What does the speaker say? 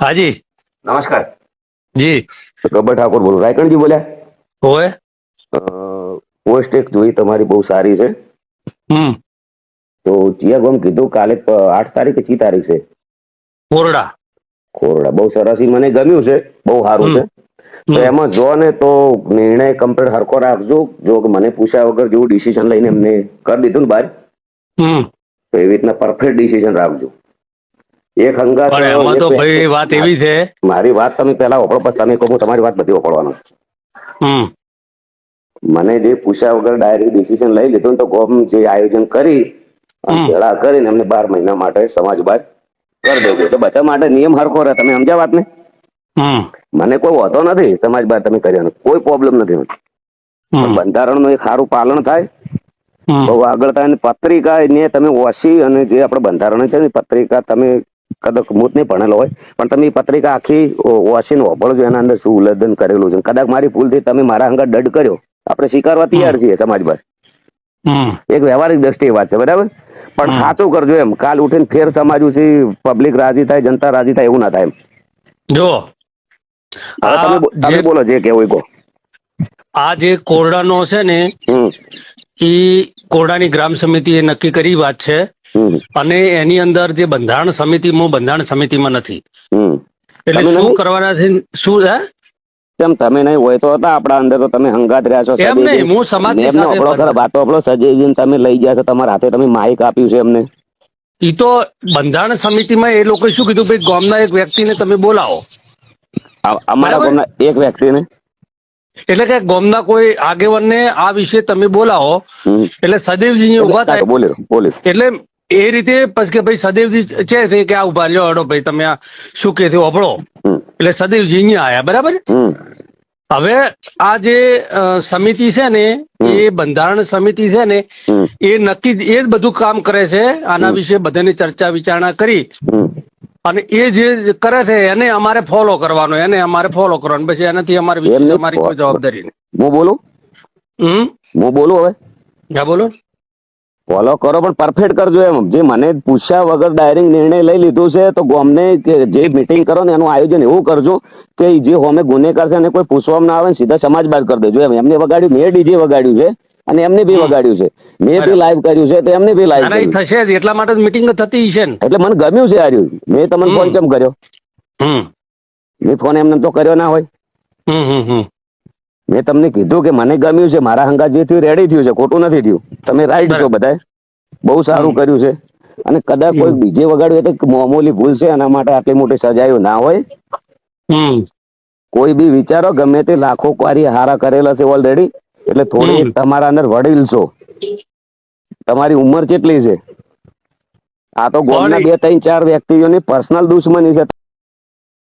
હાજી. નમસ્કાર. જી. ગબ્બર ઠાકોર બોલું. રાયકણજી બોલ્યા? હોય પોસ્ટ એક જોઈ તમારી બહુ સારી છે. હમ. તો ચિયાગોમ કીધું કાલે આઠ તારીખ કે ચી તારીખ છે? કોરડા ખોરડા. બહુ સરસ મને ગમ્યું છે. બહુ સારું છે. તો એમાં જો ને તો નિર્ણય કમ્પ્લીટ હરકો રાખજો. જો કે મને પૂછ્યા વગર જેવું ડિસિઝન લઈને એમને કરી દીધું ને હમ. તો એવી રીતના પરફેક્ટ ડિસિઝન રાખજો. એક હંગાત પણ એમાં તો ભાઈ વાત એવી છે. મારી વાત તમે પહેલા ઓપડો પછી તમે કહો હું તમારી વાત બધી ઓપડવાનો હમ. મને જે પૂછ્યા વગર ડાયરેક્ટ ડિસિઝન લઈ લીધું તો ગોમ જે આયોજન કરી. ભેળા કરીને એમને બાર મહિના માટે સમાજ બાદ કરી દેવું એટલે બધા માટે નિયમ હરખો રહે. તમે સમજ્યા વાત ને મને કોઈ વાંધો નથી. સમાજ બાદ તમે કર્યા. કોઈ પ્રોબ્લેમ નથી બંધારણનું બંધારણનું એક સારું પાલન થાય. બહુ આગળ થાય અને પત્રિકા ને તમે ઓછી અને જે આપણે બંધારણ છે ને પત્રિકા તમે કદાચ હું જ નહીં ભણેલો હોય. પણ તમે પત્રિકા આખી વાંચીને વાપરજો એના અંદર શું ઉલ્લંઘન કરેલું છે. કદાચ મારી ભૂલથી તમે મારા અંગત દડ કર્યો. આપણે સ્વીકારવા તૈયાર છીએ સમાજ એક વ્યવહારિક દ્રષ્ટિએ વાત છે બરાબર? પણ. સાચું કરજો એમ. કાલ ઉઠીને ફેર સમાજ છે પબ્લિક રાજી થાય જનતા રાજી થાય એવું ના થાય એમ. જો તમે બોલો જે કેવું કહો. આ જે કોરડાનો છે ને એ કોરડાની ગ્રામ સમિતિએ નક્કી કરી વાત છે. અને એની અંદર જે બંધારણ સમિતિમાં બંધારણ સમિતિમાં નથી. એટલે શું? કરવાના છે શું હે? કેમ તમે નહીં હોય તો હતા આપણા અંદર તો તમે હંગાત રહ્યા છો એમ નહીં હું સમાજ સાથે વાતો આપણો સજેશન તમે લઈ ગયા છો તમારા હાથે તમે માઇક આપ્યું છે એમને. ઈ તો બંધારણ સમિતિમાં એ લોકોએ શું કીધું ભાઈ ગામના એક વ્યક્તિને તમે બોલાવો. અમારા. ગામના એક વ્યક્તિને? એટલે કે ગોમના કોઈ આગેવાનને આ વિશે તમે બોલાવો. એટલે સદેવજી ઊભા થાય. બોલે બોલે. એટલે એ રીતે પછી કે ભાઈ સદેવજી છે તે કે આ ઊભા લ્યો હડો ભાઈ તમે આ શું કે ઓભળો એટલે સદેવજી અહીંયા આયા બરાબર? હવે આ જે સમિતિ છે ને એ બંધારણ સમિતિ છે ને એ નક્કી એ જ બધું કામ કરે છે. આના વિશે બધાની ચર્ચા વિચારણા કરી. અને એ જે કરે છે એને અમારે ફોલો કરવાનો એને અમારે ફોલો કરવાનો. પછી એનાથી અમારે અમારી કોઈ જવાબદારી નહીં. હું બોલું? હમ? હું બોલું હવે? હા બોલો. ફોલો કરો પણ પરફેક્ટ કરજો એમ. જે મને પૂછ્યા વગર ડાયરેક્ટ નિર્ણય લઈ લીધો છે તો ગોમને જે મિટિંગ કરો ને એનું આયોજન એવું કરજો કે જે હોમે ગુનેગાર છે એને કોઈ પૂછવામાં ના આવે ને સીધા સમાજ બાદ કરી દેજો એમ. એમને વગાડ્યું મેં ડીજે વગાડ્યું છે. અને એમને બી વગાડ્યું છે. મેં બી લાઈવ કર્યું છે તો એમને બી લાઈવ કર્યું. થશે જ. એટલા માટે મીટિંગ થતી છે એટલે મને ગમ્યું છે આર્યું મેં તમને. ફોન કેમ કર્યો? હમ. મેં ફોન એમને તો કર્યો ના હોય. મેં તમને કીધું કે મને ગમ્યું છે. મારા હંગા જે થયું રેડી થયું છે. ખોટું નથી થયું. તમે રાઈટ છો બધાએ. બહુ સારું કર્યું છે. અને કદાચ કોઈ બીજે વગાડ્યું હોય તો મામૂલી ભૂલ છે. એના માટે આટલી મોટી સજાયો ના હોય. કોઈ બી વિચારો ગમે તે લાખો કાર્ય હારા કરેલા છે ઓલરેડી એટલે થોડી તમારા અંદર વડીલ છો. તમારી ઉંમર કેટલી છે? આ તો ગોળના બે ત્રણ ચાર વ્યક્તિઓની પર્સનલ દુશ્મની છે.